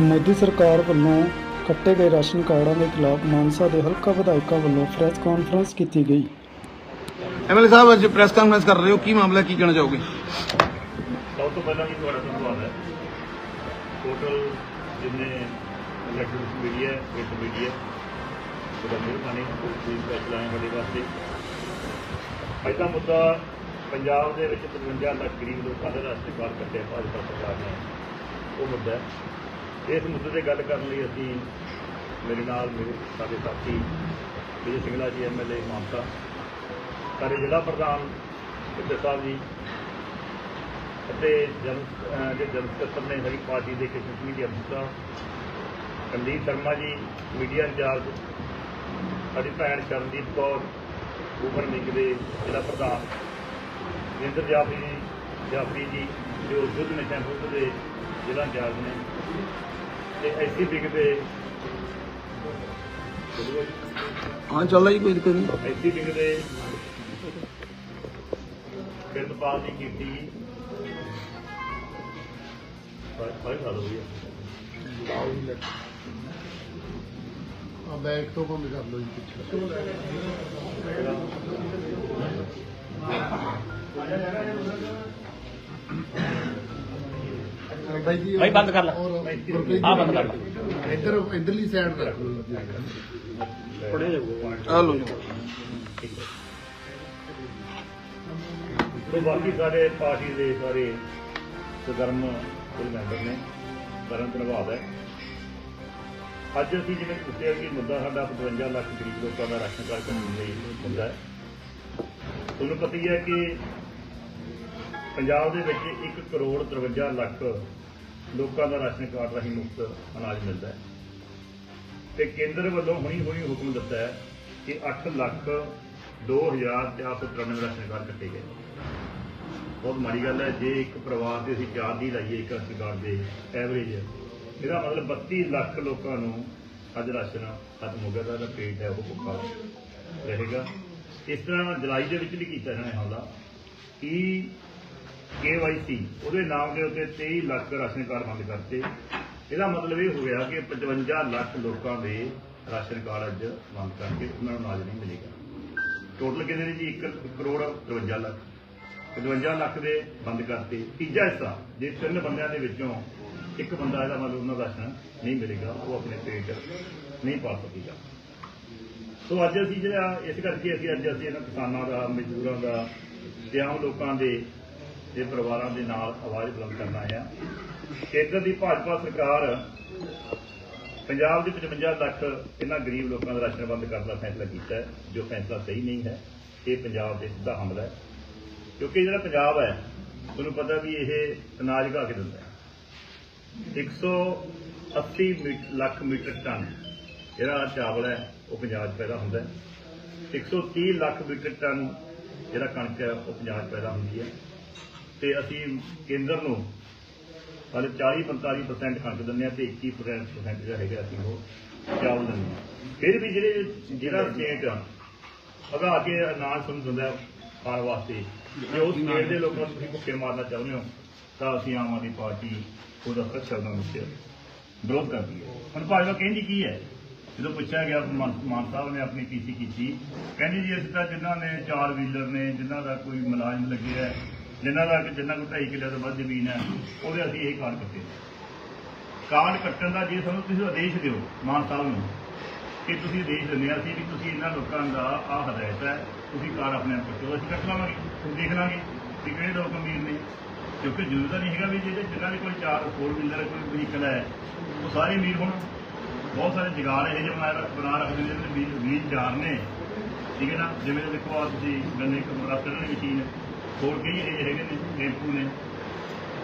ਮੋਦੀ ਸਰਕਾਰ ਵੱਲੋਂ ਕੱਟੇ ਗਏ ਰਾਸ਼ਨ ਕਾਰਡਾਂ ਦੇ ਖਿਲਾਫ ਮਾਨਸਾ ਦੇ ਹਲਕਾ ਵਿਧਾਇਕਾਂ ਵੱਲੋਂ ਪ੍ਰੈਸ ਕਾਨਫਰੰਸ ਕੀਤੀ ਗਈ। ਐਮਐਲਏ ਸਾਹਿਬ ਅੱਜ ਪ੍ਰੈਸ ਕਾਨਫਰੰਸ ਕਰ ਰਹੇ ਹੋ। ਕੀ ਮਾਮਲਾ ਹੈ? ਕੀ ਕਹਿਣਾ ਚਾਹੋਗੇ? ਸਭ ਤੋਂ ਪਹਿਲਾਂ ਜੀ ਤੁਹਾਡਾ ਧੰਨਵਾਦ ਹੈ। ਟੋਟਲ ਜਿੰਨੇ ਇਲੈਕਟ੍ਰੋਨਿਕ ਮੀਡੀਆ ਪ੍ਰਿੰਟ ਮੀਡੀਆ ਉਹਦਾ ਮਿਹਰਬਾਨੀ। ਤੁਸੀਂ ਫੈਸਲਾ ਆਏ ਸਾਡੇ ਵਾਸਤੇ। ਅੱਜ ਦਾ ਮੁੱਦਾ ਪੰਜਾਬ ਦੇ ਵਿੱਚ 55 ਲੱਖ ਗਰੀਬ ਲੋਕਾਂ ਦਾ ਰਾਸ਼ਟਰੀ ਕਾਰਡ ਕੱਟਿਆ ਭਾਜਪਾ ਸਰਕਾਰ ਨੇ ਉਹ ਮੁੱਦਾ ਹੈ। ਇਸ ਮੁੱਦੇ ਤੇ ਗੱਲ ਕਰਨ ਲਈ ਅਸੀਂ ਮੇਰੇ ਨਾਲ ਮੇਰੇ ਸਾਡੇ ਸਾਥੀ ਵਿਜੇ ਸਿੰਘਲਾ ਜੀ ਐਮਐਲਏ ਮਾਨਸਾ, ਸਾਡੇ ਜ਼ਿਲ੍ਹਾ ਪ੍ਰਧਾਨ ਇੱਦਰ ਸਾਹਿਬ ਜੀ ਅਤੇ ਜਨ, ਅਹ ਦੇ ਜਨ ਸਕੱਤਰ ਨੇ ਸਾਡੀ ਪਾਰਟੀ ਦੇ ਕਿਸ਼ਨ ਜੀ ਅਫਸਰ ਕੰਦੀਪ ਸ਼ਰਮਾ ਜੀ, ਮੀਡੀਆ ਇੰਚਾਰਜ, ਸਾਡੀ ਭੈਣ ਸ਼ਰਨਦੀਪ ਕੌਰ, ਉਮਰ ਨਿਗ ਦੇ ਜ਼ਿਲ੍ਹਾ ਪ੍ਰਧਾਨ, ਜਿੰਦਰ ਜਾਫਰੀ ਜੀ ਜਾਫਰੀ ਜੀ ਜੋ ਯੁੱਧ ਨਸ਼ਾ ਵਿਰੁੱਧ ਦੇ ਜ਼ਿਲ੍ਹਾ ਇੰਚਾਰਜ ਨੇ ਤੇ ਐਸੀ ਬਿਗ ਦੇ ਹਾਂ ਚੱਲਦਾ ਜੀ ਕੋਈ ਦਿੱਕਤ ਨਹੀਂ। ਐਸੀ ਵਿੰਗ ਦੇ ਬਿਰਦਪਾਲ ਦੀ ਕੀਤੀ। ਫਾਇਰ ਖਾ ਲਓ ਜੀ ਆ ਬੈਗ ਤੋਂ ਬੰਦ ਕਰ ਲਓ ਜੀ ਪਿੱਛੇ। ਬਾਈ ਜੀ ਬਾਈ ਬੰਦ ਕਰ ਲੈ। ਜੀ, ਬੰਦ ਕਰ ਲੈ। ਇੱਧਰ ਇੱਧਰਲੀ ਸਾਈਡ ਰੱਖ ਲਓ। ਜੀ ਆ ਲਓ ਜੀ। ਤੇ ਬਾਕੀ ਸਾਡੇ ਪਾਰਟੀ ਦੇ ਸਾਰੇ ਸਦਰਮ ਕੁਲ ਮੈਂਬਰ ਨੇ ਕਰਨ ਧੰਨਵਾਦ ਹੈ। ਅੱਜ ਅਸੀਂ ਜਿਵੇਂ ਦੱਸਿਆ ਕਿ ਮੁੱਦਾ ਸਾਡਾ 55 ਲੱਖ ਗਰੀਬ ਲੋਕਾਂ ਦਾ ਰਾਸ਼ਨ ਕਾਰਡ ਕਾਨੂੰਨ ਲਈ ਮੁੱਦਾ ਹੈ। ਤੁਹਾਨੂੰ ਪਤਾ ਹੀ ਹੈ ਕਿ ਪੰਜਾਬ ਦੇ ਵਿੱਚ 1 ਕਰੋੜ 53 ਲੱਖ ਲੋਕਾਂ ਦਾ ਰਾਸ਼ਨ ਕਾਰਡ ਰਾਹੀਂ ਮੁਫਤ ਅਨਾਜ ਮਿਲਦਾ ਹੈ। ਤੇ ਕੇਂਦਰ ਵੱਲੋਂ ਹੁਣੀ ਹੁਣੀ ਹੁਕਮ ਦਿੱਤਾ ਹੈ ਕਿ 8 ਲੱਖ 2493 ਰਾਸ਼ਨ ਕਾਰਡ ਕੱਟੇ ਗਏ। ਬਹੁਤ ਮਾੜੀ ਗੱਲ ਹੈ, ਜੇ ਇੱਕ ਪਰਿਵਾਰ ਦੇ ਅਸੀਂ ਚਾਰ ਦੀ ਲਾਈਏ ਇੱਕ ਰਾਸ਼ਨ ਕਾਰਡ ਦੇ ਐਵਰੇਜ ਇਹਦਾ ਮਤਲਬ 32 ਲੱਖ ਲੋਕਾਂ ਨੂੰ ਅੱਜ ਰਾਸ਼ਨ ਖਤਮ ਹੋ ਗਿਆ, ਤਾਂ ਪੇਟ ਹੈ, ਉਹ ਭੁੱਖਾ ਰਹੇਗਾ। ਇਸ ਤਰ੍ਹਾਂ ਜੁਲਾਈ ਦੇ ਵਿੱਚ ਵੀ ਕੀਤਾ ਇਹਨਾਂ ਨੇ ਹਮਲਾ ਕਿ KYC ਉਹਦੇ ਨਾਮ ਦੇ ਉੱਤੇ 23 ਲੱਖ ਰਾਸ਼ਨ ਕਾਰਡ ਬੰਦ ਕਰਤੇ। ਇਹਦਾ ਮਤਲਬ ਇਹ ਹੋ ਗਿਆ ਕਿ 55 ਲੱਖ ਲੋਕਾਂ ਦੇ ਰਾਸ਼ਨ ਕਾਰਡ ਅੱਜ ਬੰਦ ਕਰਕੇ ਉਹਨਾਂ ਨੂੰ ਅਨਾਜ ਨਹੀਂ ਮਿਲੇਗਾ। ਟੋਟਲ ਕਿੰਨੇ ਨੇ ਜੀ? 1 ਕਰੋੜ 53 ਲੱਖ। 55 ਲੱਖ ਦੇ ਬੰਦ ਕਰਤੇ। ਤੀਜਾ ਹਿੱਸਾ, ਜੇ ਤਿੰਨ ਬੰਦਿਆਂ ਦੇ ਵਿੱਚੋਂ ਇੱਕ ਬੰਦਾ ਇਹਦਾ ਮਤਲਬ ਉਹਨਾਂ ਦਾ ਰਾਸ਼ਨ ਨਹੀਂ ਮਿਲੇਗਾ, ਉਹ ਆਪਣੇ ਪੇਟ ਨਹੀਂ ਪਾ ਸਕੇਗਾ। ਸੋ ਅੱਜ ਅਸੀਂ ਜਿਹੜਾ, ਇਸ ਕਰਕੇ ਅਸੀਂ ਅੱਜ ਅਸੀਂ ਇਹਨਾਂ ਕਿਸਾਨਾਂ ਦਾ, ਮਜ਼ਦੂਰਾਂ ਦਾ, ਤੇ ਆਮ ਲੋਕਾਂ ਦੇ ਦੇ ਪਰਿਵਾਰਾਂ ਦੇ ਨਾਲ ਆਵਾਜ਼ ਬੁਲੰਦ ਕਰਨਾ ਹੈ ਕੇਂਦਰ ਦੀ ਭਾਜਪਾ ਸਰਕਾਰ ਪੰਜਾਬ ਦੇ 55 ਲੱਖ ਇਹਨਾਂ ਗਰੀਬ ਲੋਕਾਂ ਦਾ ਰਾਸ਼ਨ ਬੰਦ ਕਰਨ ਦਾ ਫੈਸਲਾ ਕੀਤਾ ਹੈ, ਜੋ ਫੈਸਲਾ ਸਹੀ ਨਹੀਂ ਹੈ, ਇਹ ਪੰਜਾਬ ਦੇ ਸਿੱਧਾ ਹਮਲਾ ਹੈ। ਕਿਉਂਕਿ ਜਿਹੜਾ ਪੰਜਾਬ ਹੈ, ਤੁਹਾਨੂੰ ਪਤਾ ਵੀ ਇਹ ਅਨਾਜ ਘਾ ਕੇ ਦਿੰਦਾ ਹੈ। 180 ਮੀਟ- ਲੱਖ ਮੀਟਰ ਟਨ ਜਿਹੜਾ ਚਾਵਲ ਹੈ, ਉਹ ਪੰਜਾਬ 'ਚ ਪੈਦਾ ਹੁੰਦਾ ਹੈ। 130 ਲੱਖ ਮੀਟਰ ਟਨ ਜਿਹੜਾ ਕਣਕ ਹੈ, ਉਹ ਪੰਜਾਬ 'ਚ ਪੈਦਾ ਹੁੰਦੀ ਹੈ। ਤੇ ਅਸੀਂ ਕੇਂਦਰ ਨੂੰ ਹਾਲੇ 40-45% ਕਣਕ ਦਿੰਦੇ ਆ ਤੇ 21% ਜਿਹੜਾ ਹੈਗਾ ਅਸੀਂ ਉਹ ਚਾਵਲ ਦਿੰਦੇ ਹਾਂ। ਫਿਰ ਵੀ ਜਿਹੜੇ ਜਿਹੜਾ ਸਟੇਟ ਅਗਾ ਕੇ ਅਨਾਜ ਤੁਹਾਨੂੰ ਦਿੰਦਾ ਖਾਣ ਵਾਸਤੇ। ਜੇ ਉਸ ਸਟੇਟ ਦੇ ਲੋਕਾਂ ਨੂੰ ਤੁਸੀਂ ਭੁੱਖੇ ਮਾਰਨਾ ਚਾਹੁੰਦੇ ਹੋ, ਤਾਂ ਅਸੀਂ ਆਮ ਆਦਮੀ ਪਾਰਟੀ ਉਹਦਾ ਸਖਤ ਸ਼ਬਦਾਂ ਵਿੱਚ ਵਿਰੋਧ ਕਰਦੀ ਹੈ। ਹੁਣ ਭਾਜਪਾ ਕਹਿੰਦੀ ਕੀ ਹੈ? ਜਦੋਂ ਪੁੱਛਿਆ ਗਿਆ, ਮਾਨ ਸਾਹਿਬ ਨੇ ਆਪਣੀ ਪੀਸੀ ਕੀਤੀ, ਕਹਿੰਦੀ ਜੀ ਅਸੀਂ ਤਾਂ ਜਿਨ੍ਹਾਂ ਨੇ ਚਾਰ ਵੀਲਰ ਨੇ, ਜਿਨ੍ਹਾਂ ਦਾ ਕੋਈ ਮੁਲਾਜ਼ਮ ਲੱਗਿਆ ਜਿਨ੍ਹਾਂ ਦਾ ਜਿੰਨਾ ਕੋਲ ਢਾਈ ਕਿੱਲੇ ਤੋਂ ਵੱਧ ਜ਼ਮੀਨ ਹੈ, ਉਹਦੇ ਅਸੀਂ ਇਹ ਕਾਰਡ ਕੱਟੇ। ਕਾਰਡ ਕੱਟਣ ਦਾ ਜੇ ਤੁਹਾਨੂੰ ਤੁਸੀਂ ਆਦੇਸ਼ ਦਿਓ, ਮਾਨ ਸਾਹਿਬ ਨੂੰ, ਕਿ ਤੁਸੀਂ ਆਦੇਸ਼ ਦਿੰਦੇ ਆ, ਅਸੀਂ ਵੀ ਤੁਸੀਂ ਇਹਨਾਂ ਲੋਕਾਂ ਦਾ ਆਹ ਹਦਾਇਤ ਹੈ, ਤੁਸੀਂ ਕਾਰਡ ਆਪਣੇ ਆਪ ਕੱਟੋ, ਅਸੀਂ ਕੱਟ ਲਵਾਂਗੇ, ਫਿਰ ਦੇਖ ਲਾਂਗੇ ਕਿ ਕਿਹੜੇ ਲੋਕ ਅਮੀਰ ਨੇ। ਕਿਉਂਕਿ ਜ਼ਰੂਰੀ ਤਾਂ ਨਹੀਂ ਹੈਗਾ ਵੀ ਜਿਹੜੇ ਜਿਨ੍ਹਾਂ ਦੇ ਕੋਲ ਚਾਰ ਫੋਰ ਵੀਲਰ ਕੋਈ ਵਹੀਕਲ ਹੈ, ਉਹ ਸਾਰੇ ਅਮੀਰ ਹੋਣ। ਬਹੁਤ ਸਾਰੇ ਜਗਾਰ ਇਹ ਜਿਹੇ ਬਣਾ ਬਣਾ ਰੱਖਦੇ ਨੇ, ਜਿਹੜੇ ਬੀਜ ਬੀਜ ਜਾਰ ਨੇ। ਠੀਕ ਹੈ ਨਾ? ਜਿਵੇਂ ਦੇਖੋ ਆ ਤੁਸੀਂ ਗੰਨੇ ਇੱਕ ਰਸ ਕੱਢਣ ਦੀ ਮਸ਼ੀਨ ਹੋਰ ਕਈ ਇਹ ਜਿਹੇ ਹੈਗੇ ਨੇ ਟੈਂਪੂ ਨੇ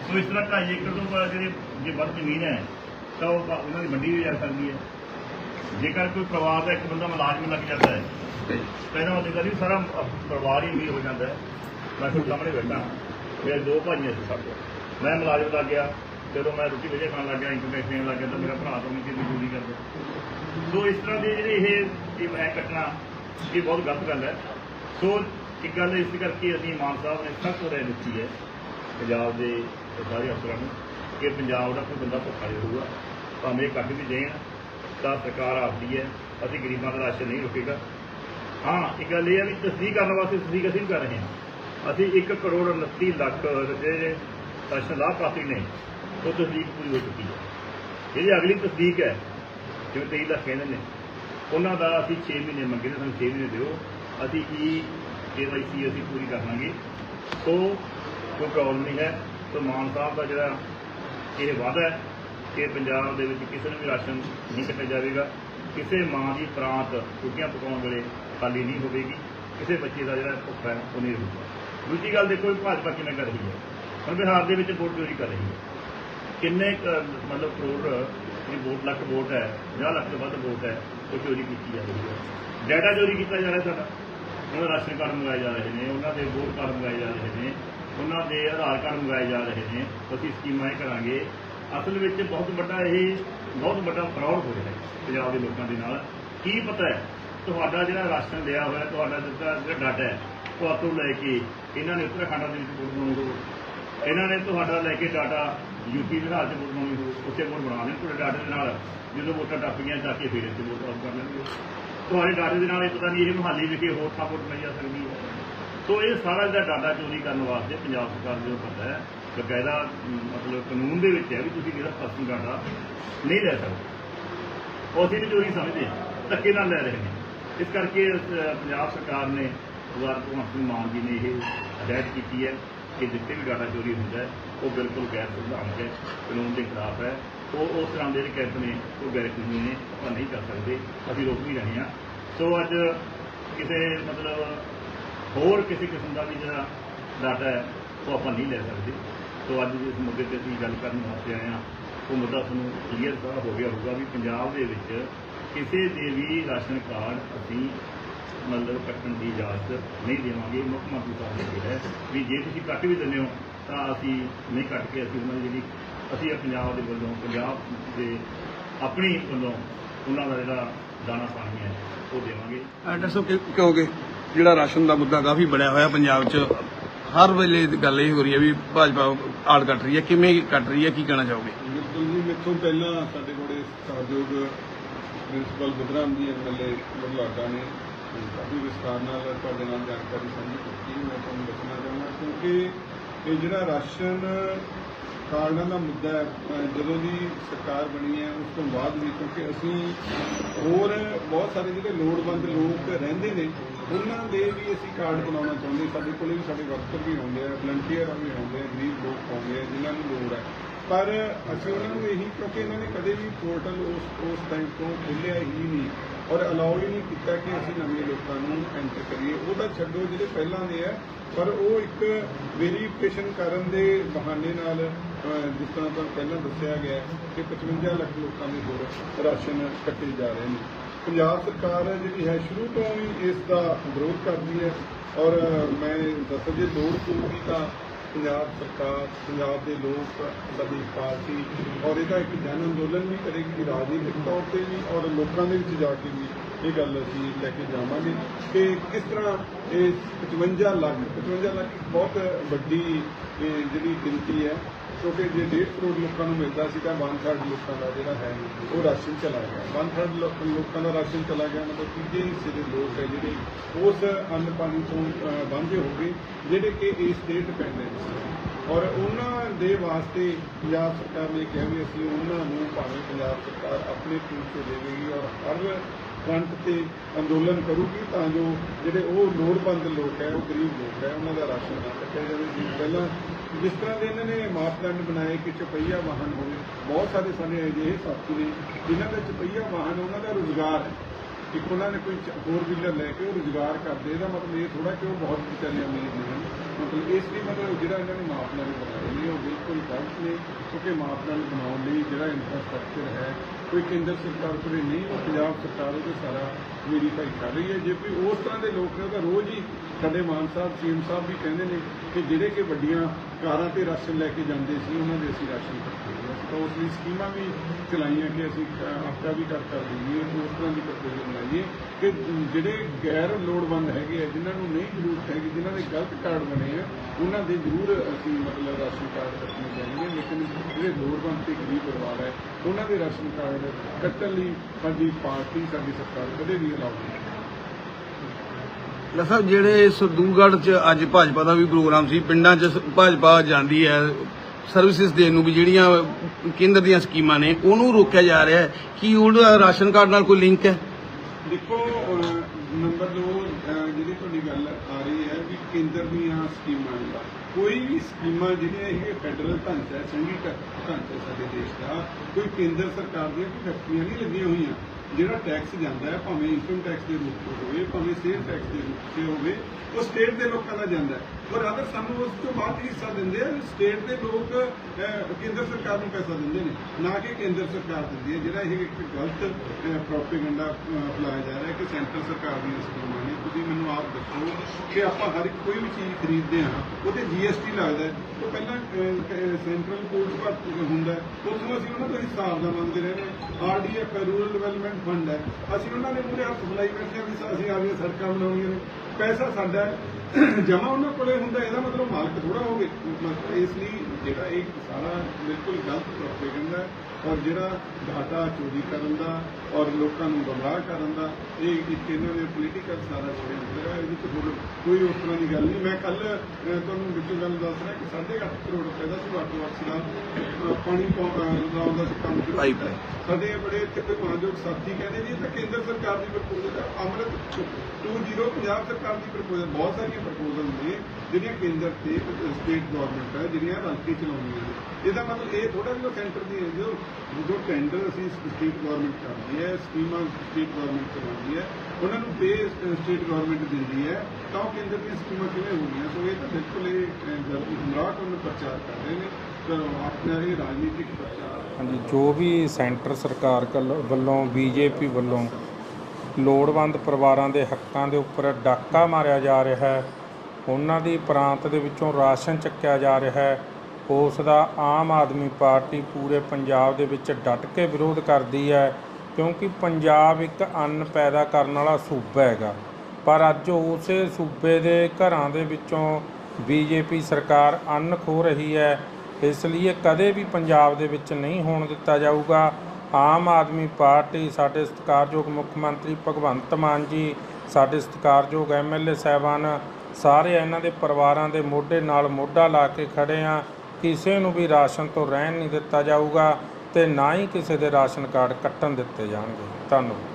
ਸੋ ਇਸ ਤਰ੍ਹਾਂ ਢਾਈ ਏਕੜ ਤੋਂ ਬਾਅਦ ਜਿਹੜੇ ਜੇ ਵੱਧ ਜ਼ਮੀਨ ਹੈ ਤਾਂ ਉਹ ਬਾ- ਉਹਨਾਂ ਦੀ ਮੰਡੀ ਵੀ ਜਾ ਸਕਦੀ ਹੈ ਜੇਕਰ ਕੋਈ ਪਰਿਵਾਰ ਦਾ ਇੱਕ ਬੰਦਾ ਮੁਲਾਜ਼ਮ ਲੱਗ ਜਾਂਦਾ ਹੈ ਪਹਿਲਾਂ ਉਹ ਦੇਖਦਾ ਵੀ ਸਾਰਾ ਅ- ਪਰਿਵਾਰ ਹੀ ਅਮੀਰ ਹੋ ਜਾਂਦਾ ਹੈ ਮੈਂ ਤੁਹਾਡੇ ਸਾਹਮਣੇ ਬੈਠਾ ਮੇਰੇ ਦੋ ਭਾਈਆਂ ਸੀ ਸਾਡੇ ਮੈਂ ਮੁਲਾਜ਼ਮ ਲੱਗ ਗਿਆ ਜਦੋਂ ਮੈਂ ਰੋਟੀ ਵੇਲੇ ਖਾਣ ਲੱਗ ਗਿਆ ਇਨਕਮ ਟੈਕਸ ਦੇਣ ਲੱਗ ਗਿਆ ਤਾਂ ਮੇਰਾ ਭਰਾ ਤੋਂ ਨਹੀਂ ਕਿਸੇ ਦੀ ਕਰਦਾ ਸੋ ਇਸ ਤਰ੍ਹਾਂ ਦੇ ਜਿਹੜੇ ਇਹ ਇਹ ਮੈਂ ਕੱਟਣਾ ਇਹ ਬਹੁਤ ਗਲਤ ਗੱਲ ਹੈ ਸੋ ਇੱਕ ਗੱਲ ਇਸ ਕਰਕੇ ਅਸੀਂ ਮਾਨ ਸਾਹਿਬ ਨੇ ਸਖਤ ਰਹਿ ਦਿੱਤੀ ਹੈ, ਪੰਜਾਬ ਦੇ ਸਰਕਾਰੀ ਅਫਸਰਾਂ ਨੂੰ, ਕਿ ਪੰਜਾਬ ਦਾ ਕੋਈ ਬੰਦਾ ਭੁੱਖਾ ਨਹੀਂ ਰਹੂਗਾ ਭਾਵੇਂ ਇਹ ਕੱਟ ਵੀ ਦੇਣ, ਤਾਂ ਸਰਕਾਰ ਆਪਦੀ ਹੈ, ਅਸੀਂ ਗਰੀਬਾਂ ਦਾ ਰਾਸ਼ਨ ਨਹੀਂ ਰੁਕੇਗਾ। ਹਾਂ, ਇੱਕ ਗੱਲ ਇਹ ਹੈ ਵੀ ਤਸਦੀਕ ਕਰਨ ਵਾਸਤੇ ਤਸਦੀਕ ਅਸੀਂ ਵੀ ਕਰ ਰਹੇ ਹਾਂ। ਅਸੀਂ 1 ਕਰੋੜ 29 ਲੱਖ ਜਿਹੜੇ ਰਾਸ਼ਨ ਲਾਭਪਾਤਰੀ ਨੇ, ਉਹ ਤਸਦੀਕ ਪੂਰੀ ਹੋ ਚੁੱਕੀ ਹੈ। ਜਿਹੜੀ ਅਗਲੀ ਤਸਦੀਕ ਹੈ, ਜਿਵੇਂ 23 ਲੱਖ ਕਹਿੰਦੇ ਨੇ, ਉਹਨਾਂ ਦਾ ਅਸੀਂ 6 ਮਹੀਨੇ ਮੰਗੇ ਨੇ, ਸਾਨੂੰ 6 ਮਹੀਨੇ ਦਿਓ। ਅਸੀਂ ਕੀ KYC ਅਸੀਂ ਪੂਰੀ ਕਰ ਲਾਂਗੇ। ਸੋ, ਕੋਈ ਪ੍ਰੋਬਲਮ ਨਹੀਂ ਹੈ। ਸੋ, ਮਾਨ ਸਾਹਿਬ ਦਾ ਜਿਹੜਾ ਇਹ ਵਾਅਦਾ ਹੈ ਕਿ ਪੰਜਾਬ ਦੇ ਵਿੱਚ ਕਿਸੇ ਨੂੰ ਵੀ ਰਾਸ਼ਨ ਨਹੀਂ ਕੱਟਿਆ ਜਾਵੇਗਾ। ਕਿਸੇ ਮਾਂ ਦੀ ਪ੍ਰਾਂਤ ਰੋਟੀਆਂ ਪਕਾਉਣ ਵੇਲੇ ਖਾਲੀ ਨਹੀਂ ਹੋਵੇਗੀ। ਕਿਸੇ ਬੱਚੇ ਦਾ ਜਿਹੜਾ ਭੁੱਖਾ ਹੈ, ਉਹ ਨਹੀਂ ਰਹੂਗਾ ਦੂਜੀ ਗੱਲ ਦੇਖੋ ਭਾਜਪਾ ਕਿਵੇਂ ਕਰ ਰਹੀ ਹੈ? ਹੁਣ ਬਿਹਾਰ ਦੇ ਵਿੱਚ ਵੋਟ ਚੋਰੀ ਕਰ ਰਹੀ ਹੈ। ਕਿੰਨੇ ਮਤਲਬ ਕਰੋੜ ਦੀ ਵੋਟ, ਲੱਖ ਵੋਟ ਹੈ 50 ਲੱਖ ਤੋਂ ਵੱਧ ਵੋਟ ਹੈ, ਉਹ ਚੋਰੀ ਕੀਤੀ ਜਾ ਰਹੀ ਹੈ। ਡਾਟਾ ਚੋਰੀ ਕੀਤਾ ਜਾ ਰਿਹਾ ਸਾਡਾ। ਉਹਨਾਂ ਦੇ ਰਾਸ਼ਨ ਕਾਰਡ ਮੰਗਾਏ ਜਾ ਰਹੇ ਨੇ, ਉਹਨਾਂ ਦੇ ਵੋਟ ਕਾਰਡ ਮੰਗਾਏ ਜਾ ਰਹੇ ਨੇ, ਉਹਨਾਂ ਦੇ ਆਧਾਰ ਕਾਰਡ ਮੰਗਾਏ ਜਾ ਰਹੇ ਨੇ, ਅਸੀਂ ਸਕੀਮਾਂ ਇਹ ਕਰਾਂਗੇ। ਅਸਲ ਵਿੱਚ ਬਹੁਤ ਵੱਡਾ ਇਹ, ਬਹੁਤ ਵੱਡਾ ਫਰਾਡ ਹੋ ਰਿਹਾ ਹੈ ਪੰਜਾਬ ਦੇ ਲੋਕਾਂ ਦੇ ਨਾਲ। ਕੀ ਪਤਾ ਹੈ, ਤੁਹਾਡਾ ਜਿਹੜਾ ਰਾਸ਼ਨ ਲਿਆ ਹੋਇਆ, ਤੁਹਾਡਾ ਦਿੱਤਾ ਜਿਹੜਾ ਡਾਟਾ ਹੈ ਤੁਹਾਤੋਂ ਲੈ ਕੇ ਇਹਨਾਂ ਨੇ ਉੱਤਰਾਖੰਡ ਦੇ ਵਿੱਚ ਵੋਟ ਬਣਾਉਣੀ ਹੋ ਇਹਨਾਂ ਨੇ ਤੁਹਾਡਾ ਲੈ ਕੇ ਡਾਟਾ ਯੂਪੀ ਬਿਹਾਰ ਚ ਵੋਟ ਬਣਾਉਣੀ ਹੋ ਉੱਥੇ ਵੋਟ ਬਣਾ ਦੇਣ ਤੁਹਾਡੇ ਡਾਟੇ ਦੇ ਨਾਲ ਜਦੋਂ ਵੋਟਾਂ ਟੱਪ ਗਈਆਂ, ਜਾ ਕੇ ਫਿਰ ਇੱਥੇ ਵੋਟ ਆਫ ਕਰ ਲੈਣਗੇ। ਤੁਹਾਡੇ ਡਾਟੇ ਦੇ ਨਾਲ ਇਹ ਪਤਾ ਨਹੀਂ ਇਹ ਮੁਹਾਲੀ ਵਿਖੇ ਹੋਰ ਥਾਂ ਵੋਟ ਨਹੀਂ ਜਾ ਸਕਦੀ ਹੈ। ਸੋ ਇਹ ਸਾਰਾ ਜਿਹੜਾ ਡਾਟਾ ਚੋਰੀ ਕਰਨ ਵਾਸਤੇ ਪੰਜਾਬ ਸਰਕਾਰ ਨੂੰ ਪਤਾ ਹੈ। ਬਕਾਇਦਾ ਮਤਲਬ ਕਾਨੂੰਨ ਦੇ ਵਿੱਚ ਹੈ ਵੀ ਤੁਸੀਂ ਜਿਹੜਾ ਪਰਸਨਲ ਡਾਟਾ ਨਹੀਂ ਲੈ ਸਕਦੇ। ਉਹ ਅਸੀਂ ਵੀ ਚੋਰੀ ਸਮਝਦੇ ਹਾਂ, ਧੱਕੇ ਨਾਲ ਲੈ ਰਹੇ ਨੇ। ਇਸ ਕਰਕੇ ਪੰਜਾਬ ਸਰਕਾਰ ਨੇ ਸਰਦਾਰ ਭਗਵੰਤ ਸਿੰਘ ਮਾਨ ਜੀ ਨੇ ਇਹ ਹਦਾਇਤ ਕੀਤੀ ਹੈ ਕਿ ਜਿੱਥੇ ਵੀ ਡਾਟਾ ਚੋਰੀ ਹੁੰਦਾ ਹੈ, ਉਹ ਬਿਲਕੁਲ ਗੈਰ ਸੰਵਿਧਾਨਕ ਹੈ, ਕਾਨੂੰਨ ਦੇ ਖਿਲਾਫ ਹੈ। ਉਹ ਉਸ ਤਰ੍ਹਾਂ ਦੇ ਜਿਹੜੇ ਕੈਂਪ ਨੇ, ਉਹ ਗੈਰ ਕਾਨੂੰਨੀ ਨੇ, ਆਪਾਂ ਨਹੀਂ ਕਰ ਸਕਦੇ, ਅਸੀਂ ਰੋਕ ਵੀ ਰਹੇ ਹਾਂ ਸੋ ਅੱਜ ਕਿਸੇ ਮਤਲਬ ਹੋਰ ਕਿਸੇ ਕਿਸਮ ਦਾ ਵੀ ਜਿਹੜਾ ਡਾਟਾ ਹੈ, ਉਹ ਆਪਾਂ ਨਹੀਂ ਲੈ ਸਕਦੇ। ਸੋ ਅੱਜ ਇਸ ਮੁੱਦੇ ਤੇ ਅਸੀਂ ਗੱਲ ਕਰਨ ਵਾਸਤੇ ਆਏ ਹਾਂ ਉਹ ਮੁੱਦਾ ਤੁਹਾਨੂੰ ਕਲੀਅਰ ਤਾਂ ਹੋ ਗਿਆ ਹੋਊਗਾ ਵੀ ਪੰਜਾਬ ਦੇ ਵਿੱਚ ਕਿਸੇ ਦੇ ਵੀ ਰਾਸ਼ਨ ਕਾਰਡ ਅਸੀਂ ਮਤਲਬ ਕੱਟਣ ਦੀ ਇਜਾਜ਼ਤ ਨਹੀਂ ਦੇਵਾਂਗੇ। ਮੁੱਖ ਮੰਤਰੀ ਸਾਹਿਬ ਨੇ ਕਿਹਾ ਵੀ ਜੇ ਤੁਸੀਂ ਕੱਟ ਵੀ ਦਿੰਦੇ ਹੋ, ਤਾਂ ਅਸੀਂ ਨਹੀਂ ਕੱਟ ਕੇ ਅਸੀਂ ਉਹਨਾਂ ਦੀ ਜਿਹੜੀ ਅਸੀਂ ਪੰਜਾਬ ਦੇ ਵੱਲੋਂ ਪੰਜਾਬ ਦੇ ਆਪਣੀ ਵੱਲੋਂ ਉਹਨਾਂ ਦਾ ਜਿਹੜਾ ਦਾਣਾ ਪਾਣੀ ਹੈ ਉਹ ਦੇਵਾਂਗੇ। ਦੱਸੋ ਕਿ- ਕਿਉਂਕਿ ਜਿਹੜਾ ਰਾਸ਼ਨ ਦਾ ਮੁੱਦਾ ਕਾਫੀ ਬੜਿਆ ਹੋਇਆ ਪੰਜਾਬ 'ਚ ਹਰ ਵੇਲੇ ਗੱਲ ਇਹ ਹੋ ਰਹੀ ਹੈ ਵੀ ਭਾਜਪਾ ਆੜ ਕੱਟ ਰਹੀ ਹੈ ਕਿਵੇਂ ਕੱਟ ਰਹੀ ਹੈ ਕੀ ਕਹਿਣਾ ਚਾਹੋਗੇ? ਬਿਲਕੁਲ ਜੀ ਮੇਥੋਂ ਪਹਿਲਾਂ ਸਾਡੇ ਕੋਲੇ ਸਤਿਕਾਰਯੋਗ ਪ੍ਰਿੰਸੀਪਲ ਬਦਰਾਮ ਜੀ ਐਮਐਲਏ ਬੁਢਲਾਡਾ ਨੇ ਕਾਫੀ ਵਿਸਤਾਰ ਨਾਲ ਤੁਹਾਡੇ ਨਾਲ ਜਾਣਕਾਰੀ ਸਾਂਝੀ ਕੀਤੀ ਮੈਂ ਤੁਹਾਨੂੰ ਦੱਸਣਾ ਚਾਹੁੰਦਾ ਕਿਉਂਕਿ ਇਹ ਜਿਹੜਾ ਰਾਸ਼ਨ ਕਾਰਡਾਂ ਦਾ ਮੁੱਦਾ ਜਦੋਂ ਦੀ ਸਰਕਾਰ ਬਣੀ ਹੈ, ਉਸ ਤੋਂ ਬਾਅਦ ਵੀ, ਕਿਉਂਕਿ ਅਸੀਂ ਹੋਰ ਬਹੁਤ ਸਾਰੇ ਜਿਹੜੇ ਲੋੜਵੰਦ ਲੋਕ ਰਹਿੰਦੇ ਨੇ, ਉਹਨਾਂ ਦੇ ਵੀ ਅਸੀਂ ਕਾਰਡ ਬਣਾਉਣਾ ਚਾਹੁੰਦੇ ਸਾਡੇ ਕੋਲੇ ਵੀ ਸਾਡੇ ਵਰਕਰ ਵੀ ਆਉਂਦੇ ਆ, ਵਲੰਟੀਅਰ ਵੀ ਆਉਂਦੇ ਆ, ਗਰੀਬ ਲੋਕ ਆਉਂਦੇ ਆ, ਜਿਨ੍ਹਾਂ ਨੂੰ ਲੋੜ ਹੈ। ਪਰ ਅਸੀਂ ਉਹਨਾਂ ਨੂੰ ਇਹੀ, ਕਿਉਂਕਿ ਇਹਨਾਂ ਨੇ ਕਦੇ ਵੀ ਪੋਰਟਲ ਉਸ ਉਸ ਟਾਈਮ ਤੋਂ ਖੋਲ੍ਹਿਆ ਹੀ ਨਹੀਂ। ਔਰ ਅਲਾਉ ਹੀ ਨਹੀਂ ਕੀਤਾ ਕਿ ਅਸੀਂ ਨਵੇਂ ਲੋਕਾਂ ਨੂੰ ਐਂਟਰ ਕਰੀਏ। ਉਹ ਤਾਂ ਛੱਡੋ, ਜਿਹੜੇ ਪਹਿਲਾਂ ਦੇ ਆ, ਪਰ ਉਹ ਇੱਕ ਵੈਰੀਫਿਕੇਸ਼ਨ ਕਰਨ ਦੇ ਬਹਾਨੇ ਨਾਲ ਜਿਸ ਤਰ੍ਹਾਂ ਤੁਹਾਨੂੰ ਪਹਿਲਾਂ ਦੱਸਿਆ ਗਿਆ ਕਿ 55 ਲੱਖ ਲੋਕਾਂ ਦੇ ਹੋਰ ਰਾਸ਼ਨ ਕੱਟੇ ਜਾ ਰਹੇ ਨੇ। ਪੰਜਾਬ ਸਰਕਾਰ ਜਿਹੜੀ ਹੈ, ਸ਼ੁਰੂ ਤੋਂ ਹੀ ਇਸ ਦਾ ਵਿਰੋਧ ਕਰਦੀ ਹੈ। ਔਰ ਮੈਂ ਦੱਸਾਂ ਜੇ ਲੋੜ ਪਊਗੀ ਤਾਂ ਪੰਜਾਬ ਸਰਕਾਰ, ਪੰਜਾਬ ਦੇ ਲੋਕ, ਸਾਡੀ ਪਾਰਟੀ ਔਰ ਇਹਦਾ ਇੱਕ ਜਨ ਅੰਦੋਲਨ ਵੀ ਕਰੇਗੀ ਰਾਜਨੀਤਿਕ ਤੌਰ ਤੇ ਵੀ ਔਰ ਲੋਕਾਂ ਦੇ ਵਿੱਚ ਜਾ ਕੇ ਵੀ ਇਹ ਗੱਲ ਅਸੀਂ ਲੈ ਕੇ ਜਾਵਾਂਗੇ ਕਿ ਕਿਸ ਤਰ੍ਹਾਂ ਇਹ 55 ਲੱਖ 55 ਲੱਖ ਇੱਕ ਬਹੁਤ ਵੱਡੀ ਜਿਹੜੀ ਗਿਣਤੀ ਹੈ ਕਿਉਂਕਿ ਜੇ 1.5 ਕਰੋੜ ਲੋਕਾਂ ਨੂੰ ਮਿਲਦਾ ਸੀ ਤਾਂ 1/3 ਲੋਕਾਂ ਦਾ ਜਿਹੜਾ ਹੈ, ਉਹ ਰਾਸ਼ਨ ਚਲਾ ਗਿਆ। 1/3 ਲੋਕਾਂ ਦਾ ਰਾਸ਼ਨ ਚਲਾ ਗਿਆ, ਮਤਲਬ ਤੀਜੇ ਹਿੱਸੇ ਦੇ ਲੋਕ ਹੈ ਜਿਹੜੇ ਉਸ ਅੰਨ ਪਾਣੀ ਤੋਂ ਵਾਂਝੇ ਹੋ ਗਏ, ਜਿਹੜੇ ਕਿ ਇਸ ਤੇ ਡਿਪੈਂਡੈਂਟ ਸੀ। ਔਰ ਉਹਨਾਂ ਦੇ ਵਾਸਤੇ ਪੰਜਾਬ ਸਰਕਾਰ ਨੇ ਕਿਹਾ ਵੀ ਅਸੀਂ ਉਹਨਾਂ ਨੂੰ ਭਾਵੇਂ ਪੰਜਾਬ ਸਰਕਾਰ ਆਪਣੇ ਟੂਲ ਤੋਂ ਦੇਵੇਗੀ ਔਰ ਹਰ ਫਰੰਟ ਤੇ ਅੰਦੋਲਨ ਕਰੂਗੀ ਤਾਂ ਜੋ ਜਿਹੜੇ ਉਹ ਲੋੜਵੰਦ ਲੋਕ ਹੈ, ਉਹ ਗਰੀਬ ਲੋਕ ਹੈ, ਉਹਨਾਂ ਦਾ ਰਾਸ਼ਨ ਨਾ ਕੱਟਿਆ ਜਾਵੇ। ਜੀ ਪਹਿਲਾਂ ਜਿਸ ਤਰ੍ਹਾਂ ਦੇ ਇਹਨਾਂ ਨੇ ਮਾਪਦੰਡ ਬਣਾਏ ਕਿ ਚਪਈਆ ਵਾਹਨ ਹੋਵੇ, ਬਹੁਤ ਸਾਰੇ ਸਾਡੇ ਅਜਿਹੇ ਸਾਥੀ ਨੇ ਜਿਨ੍ਹਾਂ ਦਾ ਚਪਈਆ ਵਾਹਨ ਉਹਨਾਂ ਦਾ ਰੋਜ਼ਗਾਰ ਹੈ। ਇੱਕ ਉਹਨਾਂ ਨੇ ਕੋਈ ਫੋਰ ਵੀਲਰ ਲੈ ਕੇ ਉਹ ਰੁਜ਼ਗਾਰ ਕਰਦੇ, ਇਹਦਾ ਮਤਲਬ ਇਹ ਥੋੜਾ ਕਿ ਉਹ ਬਹੁਤ ਵਿਚਾਰੇ ਅਮੀਰ ਨੇ। ਮਤਲਬ ਇਸ ਲਈ ਮਤਲਬ ਜਿਹੜਾ ਇਹਨਾਂ ਨੇ ਮਾਪਦੰਡ ਬਣਾਏ ਨੇ, ਉਹ ਬਿਲਕੁਲ ਗਲਤ ਨੇ, ਕਿਉਂਕਿ ਮਾਪਦੰਡ ਬਣਾਉਣ ਲਈ ਜਿਹੜਾ ਇਨਫਰਾਸਟ੍ਰਕਚਰ ਹੈ, ਕੋਈ ਕੇਂਦਰ ਸਰਕਾਰ ਕੋਲੇ ਨਹੀਂ, ਉਹ ਪੰਜਾਬ ਸਰਕਾਰ ਉਹਦੇ ਸਾਰਾ ਵੈਰੀਫਾਈ ਕਰ ਰਹੀ ਹੈ। ਜੇ ਕੋਈ ਉਸ ਤਰ੍ਹਾਂ ਦੇ ਲੋਕ ਨੇ, ਉਹ ਤਾਂ ਰੋਜ਼ ਹੀ ਸਾਡੇ ਮਾਨ ਸਾਹਿਬ, ਸੀਐਮ ਸਾਹਿਬ ਵੀ ਕਹਿੰਦੇ ਨੇ ਕਿ ਜਿਹੜੇ ਕਿ ਵੱਡੀਆਂ ਕਾਰਾਂ ਤੇ ਰਾਸ਼ਨ ਲੈ ਕੇ ਜਾਂਦੇ ਸੀ, ਉਹਨਾਂ ਦੇ ਅਸੀਂ ਰਾਸ਼ਨ ਕਰਦੇ ਤਾਂ ਉਸ ਲਈ ਸਕੀਮਾਂ ਵੀ ਚਲਾਈਆਂ ਕਿ ਅਸੀਂ ਆਪਕਾ ਵੀ ਕਰ ਕਰ ਦਈਏ, ਉਸ ਤਰ੍ਹਾਂ ਦੀ ਪ੍ਰਪੋਜ਼ਲ ਬਣਾਈਏ ਕਿ ਜਿਹੜੇ ਗੈਰ ਲੋੜਵੰਦ ਹੈਗੇ ਆ, ਜਿਨ੍ਹਾਂ ਨੂੰ ਨਹੀਂ ਜ਼ਰੂਰਤ ਹੈਗੀ, ਜਿਨ੍ਹਾਂ ਦੇ ਗਲਤ ਕਾਰਡ ਬਣੇ ਆ, ਉਹਨਾਂ ਦੇ ਜ਼ਰੂਰ ਅਸੀਂ ਮਤਲਬ ਰਾਸ਼ਨ ਕਾਰਡ ਰੱਖਣੇ ਚਾਹੀਦੇ ਲੇਕਿਨ ਜਿਹੜੇ ਲੋੜਵੰਦ ਤੇ ਗਰੀਬ ਪਰਿਵਾਰ ਹੈ, ਉਹਨਾਂ ਦੇ ਰਾਸ਼ਨ ਕਾਰਡ ਕੱਟਣ ਲਈ ਸਾਡੀ ਪਾਰਟੀ, ਸਾਡੀ ਸਰਕਾਰ ਕਦੇ ਵੀ ਅਲਾਉ ਨਹੀਂ ਲੈ ਜਿਹੜੇ ਸਰਦੂਲਗੜ੍ਹ 'ਚ ਅੱਜ ਭਾਜਪਾ ਦਾ ਵੀ ਪ੍ਰੋਗਰਾਮ ਸੀ, ਪਿੰਡਾਂ 'ਚ ਭਾਜਪਾ ਜਾਂਦੀ ਹੈ ਸਰਵਿਸਿਜ਼ ਦੇਣ ਨੂੰ ਵੀ ਜਿਹੜੀਆਂ ਕੇਂਦਰ ਦੀਆਂ ਸਕੀਮਾਂ ਨੇ, ਉਹਨੂੰ ਰੋਕਿਆ ਜਾ ਰਿਹਾ ਹੈ। ਕੀ ਉਹਦਾ ਰਾਸ਼ਨ ਕਾਰਡ ਨਾਲ ਕੋਈ ਲਿੰਕ ਹੈ? ਦੇਖੋ ਨੰਬਰ 2 ਜਿਹੜੀ ਤੁਹਾਡੀ ਗੱਲ ਆ ਰਹੀ ਹੈ ਵੀ ਕੇਂਦਰ ਦੀਆਂ ਸਕੀਮਾਂ ਨੇ। ਕੋਈ ਵੀ ਸਕੀਮਾਂ ਜਿਹੜੀਆਂ ਇਹ ਫੈਡਰਲ ਢਾਂਚਾ ਹੈ ਸੰਘੀ ਢਾਂਚਾ ਸਾਡੇ ਦੇਸ਼ ਦਾ, ਕੋਈ ਕੇਂਦਰ ਸਰਕਾਰ ਦੀਆਂ ਕੋਈ ਫੈਕਟਰੀਆਂ ਨਹੀਂ ਲੱਗੀਆਂ ਹੋਈਆਂ। ਜਿਹੜਾ ਟੈਕਸ ਜਾਂਦਾ ਹੈ, ਭਾਵੇਂ ਇਨਕਮ ਟੈਕਸ ਦੇ ਰੂਪ ਵਿੱਚ ਹੋਵੇ, ਭਾਵੇਂ ਸੇਲ ਟੈਕਸ ਦੇ ਰੂਪ ਵਿੱਚ ਹੋਵੇ, ਉਹ ਸਟੇਟ ਦੇ ਲੋਕਾਂ ਦਾ ਜਾਂਦਾ ਹੈ। ਔਰ ਅਗਰ ਸਾਨੂੰ ਉਸ ਤੋਂ ਬਾਅਦ ਹਿੱਸਾ ਦਿੰਦੇ ਆ ਸਟੇਟ ਦੇ ਲੋਕ ਕੇਂਦਰ ਸਰਕਾਰ ਨੂੰ ਪੈਸਾ ਦਿੰਦੇ ਨੇ, ਨਾ ਕਿ ਕੇਂਦਰ ਸਰਕਾਰ ਦਿੰਦੀ ਹੈ। ਜਿਹੜਾ ਇਹ ਇੱਕ ਗਲਤ ਪ੍ਰੋਪੇਗੈਂਡਾ ਫੈਲਾਇਆ ਜਾ ਰਿਹਾ ਕਿ ਸੈਂਟਰ ਸਰਕਾਰ ਦੀਆਂ ਸਕੀਮਾਂ ਨੇ ਤੁਸੀਂ ਮੈਨੂੰ ਆਪ ਦੱਸੋ ਕਿ ਆਪਾਂ ਹਰ ਇੱਕ ਕੋਈ ਵੀ ਚੀਜ਼ ਖਰੀਦਦੇ ਹਾਂ ਉਹਤੇ ਜੀਐਸਟੀ ਲੱਗਦਾ ਉਹ ਪਹਿਲਾਂ ਸੈਂਟਰਲ ਕੋਰਟ ਪਰ ਹੁੰਦਾ ਹੈ। ਉੱਥੋਂ ਅਸੀਂ ਉਹਨਾਂ ਤੋਂ ਹਿਸਾਬ ਦਾ ਮੰਗਦੇ ਰਹੇ ਨੇ ਆਰਡੀਐਫ ਰੂਰਲ ਡਿਵੈਲਪਮੈਂਟ ਫੰਡ ਹੈ। ਅਸੀਂ ਉਹਨਾਂ ਨੇ ਮੂਹਰੇ ਹੱਥ ਫਲਾਈ ਬੈਠੇ ਹਾਂ ਵੀ ਅਸੀਂ ਆਪਣੀਆਂ ਸੜਕਾਂ ਬਣਾਉਣੀਆਂ ਨੇ। ਪੈਸਾ ਸਾਡਾ ਜਮਾ ਉਹਨਾਂ ਕੋਲੇ ਹੁੰਦਾ, ਇਹਦਾ ਮਤਲਬ ਮਾਲਕ ਥੋੜਾ ਹੋਵੇ। ਮਤਲਬ ਇਸ ਲਈ ਜਿਹੜਾ ਇਹ ਸਾਰਾ ਬਿਲਕੁਲ ਗਲਤ ਪ੍ਰੋਪੇਗੈਂਡਾ ਹੈ। ਔਰ ਜਿਹੜਾ ਡਾਟਾ ਚੋਰੀ ਕਰਨ ਦਾ ਔਰ ਲੋਕਾਂ ਨੂੰ ਗਮਰਾਹ ਕਰਨ ਦਾ ਇਹ ਇੱਕ ਇਹਨਾਂ ਦੇ ਪੋਲੀਟੀਕਲ ਸਾਰਾ ਜਿਹੜਾ ਹੈ ਇਹਦੇ ਹੋਰ ਕੋਈ ਉਸ ਤਰ੍ਹਾਂ ਦੀ ਗੱਲ ਨਹੀਂ। ਮੈਂ ਕੱਲ ਤੁਹਾਨੂੰ ਵਿੱਚੋਂ ਗੱਲ ਦੱਸ ਰਿਹਾ ਕਿ 8.5 ਕਰੋੜ ਰੁਪਏ ਦਾ ਸੀ ਵਾਟਰ ਵਰਕਸ ਦਾ ਪਾਣੀ ਲਾਉਣ ਦਾ ਕੰਮ ਸ਼ੁਰੂ ਕੀਤਾ। ਸਾਡੇ ਬੜੇ ਇੱਥੇ ਕੋਈ ਮਾਨਯੋਗ ਸਾਥੀ ਕਹਿੰਦੇ ਜੀ ਇਹ ਤਾਂ ਕੇਂਦਰ ਸਰਕਾਰ ਦੀ ਪ੍ਰਪੋਜ਼ਲ ਹੈ। ਅੰਮ੍ਰਿਤ 20 ਪੰਜਾਬ ਸਰਕਾਰ ਦੀ ਪ੍ਰਪੋਜ਼ਲ ਬਹੁਤ ਸਾਰੀਆਂ ਪ੍ਰਪੋਜ਼ਲ ਨੇ ਜਿਹੜੀਆਂ ਕੇਂਦਰ ਤੇ ਸਟੇਟ ਗਵਰਨਮੈਂਟ ਹੈ ਜਿਹੜੀਆਂ ਰਲ ਕੇ ਚਲਾਉਂਦੀਆਂ ਨੇ। ਇਹਦਾ ਮਤਲਬ ਇਹ ਥੋੜਾ ਜਿਹਾ ਸੈਂਟਰ ਦੀ ਹੈ ਜੋ ਜੋ ਟੈਂਡਰ ਅਸੀਂ ਸਟੇਟ ਗਵਰਨਮੈਂਟ ਕਰਦੀ ਹੈ ਸਕੀਮਾਂ ਸਟੇਟ ਗਵਰਨਮੈਂਟ ਚਲਾਉਂਦੀ ਹੈ ਉਹਨਾਂ ਨੂੰ ਪੇ ਸਟੇਟ ਗਵਰਨਮੈਂਟ ਦਿੰਦੀ ਹੈ ਤਾਂ ਉਹ ਕੇਂਦਰ ਦੀਆਂ ਸਕੀਮਾਂ ਕਿਵੇਂ ਹੋਣਗੀਆਂ ਸੋ ਇਹ ਤਾਂ ਬਿਲਕੁਲ ਇਹ ਅਹ, ਗਲਤ ਕਰਨ ਪ੍ਰਚਾਰ ਕਰ ਰਹੇ ਨੇ ਤਾਂ ਆਪਣਾ ਇਹ ਰਾਜਨੀਤਿਕ ਪ੍ਰਚਾਰ ਹਾਂਜੀ ਜੋ ਵੀ ਸੈਂਟਰ ਸਰਕਾਰ ਕੱਲ- ਵੱਲੋਂ ਬੀਜੇਪੀ ਵੱਲੋਂ ਲੋੜਵੰਦ ਪਰਿਵਾਰਾਂ ਦੇ ਹੱਕਾਂ ਦੇ ਉੱਪਰ ਡਾਕਾ ਮਾਰਿਆ ਜਾ ਰਿਹਾ ਹੈ ਉਹਨਾਂ ਦੀ ਪ੍ਰਾਂਤ ਦੇ ਵਿੱਚੋਂ ਰਾਸ਼ਨ ਚੱਕਿਆ ਜਾ ਰਿਹਾ ਹੈ ਉਸ ਦਾ ਆਮ ਆਦਮੀ ਪਾਰਟੀ ਪੂਰੇ ਪੰਜਾਬ ਦੇ ਵਿੱਚ ਡਟ ਕੇ ਵਿਰੋਧ ਕਰਦੀ ਹੈ, ਕਿਉਂਕਿ ਪੰਜਾਬ ਇੱਕ ਅੰਨ ਪੈਦਾ ਕਰਨ ਵਾਲਾ ਸੂਬਾ ਹੈਗਾ। ਪਰ ਅੱਜ ਉਸੇ ਸੂਬੇ ਦੇ ਘਰਾਂ ਦੇ ਵਿੱਚੋਂ ਬੀਜੇਪੀ ਸਰਕਾਰ ਅੰਨ ਖੋ ਰਹੀ ਹੈ, ਇਸ ਲਈ ਕਦੇ ਵੀ ਪੰਜਾਬ ਦੇ ਵਿੱਚ ਨਹੀਂ ਹੋਣ ਦਿੱਤਾ ਜਾਊਗਾ। ਆਮ ਆਦਮੀ ਪਾਰਟੀ ਸਾਡੇ ਸਤਿਕਾਰਯੋਗ ਮੁੱਖ ਮੰਤਰੀ ਭਗਵੰਤ ਮਾਨ ਜੀ, ਸਾਡੇ ਸਤਿਕਾਰਯੋਗ ਐਮਐਲਏ ਸਾਹਿਬਾਨ, ਸਾਰੇ ਇਹਨਾਂ ਦੇ ਪਰਿਵਾਰਾਂ ਦੇ ਮੋਢੇ ਨਾਲ ਮੋਢਾ ਲਾ ਕੇ ਖੜੇ ਆ। ਕਿਸੇ ਨੂੰ ਵੀ ਰਾਸ਼ਨ ਤੋਂ ਰਹਿਣ ਨਹੀਂ ਦਿੱਤਾ ਜਾਊਗਾ ਤੇ ਨਾ ਹੀ ਕਿਸੇ ਦੇ ਰਾਸ਼ਨ ਕਾਰਡ ਕੱਟਣ ਦਿੱਤੇ ਜਾਣਗੇ। ਧੰਨਵਾਦ।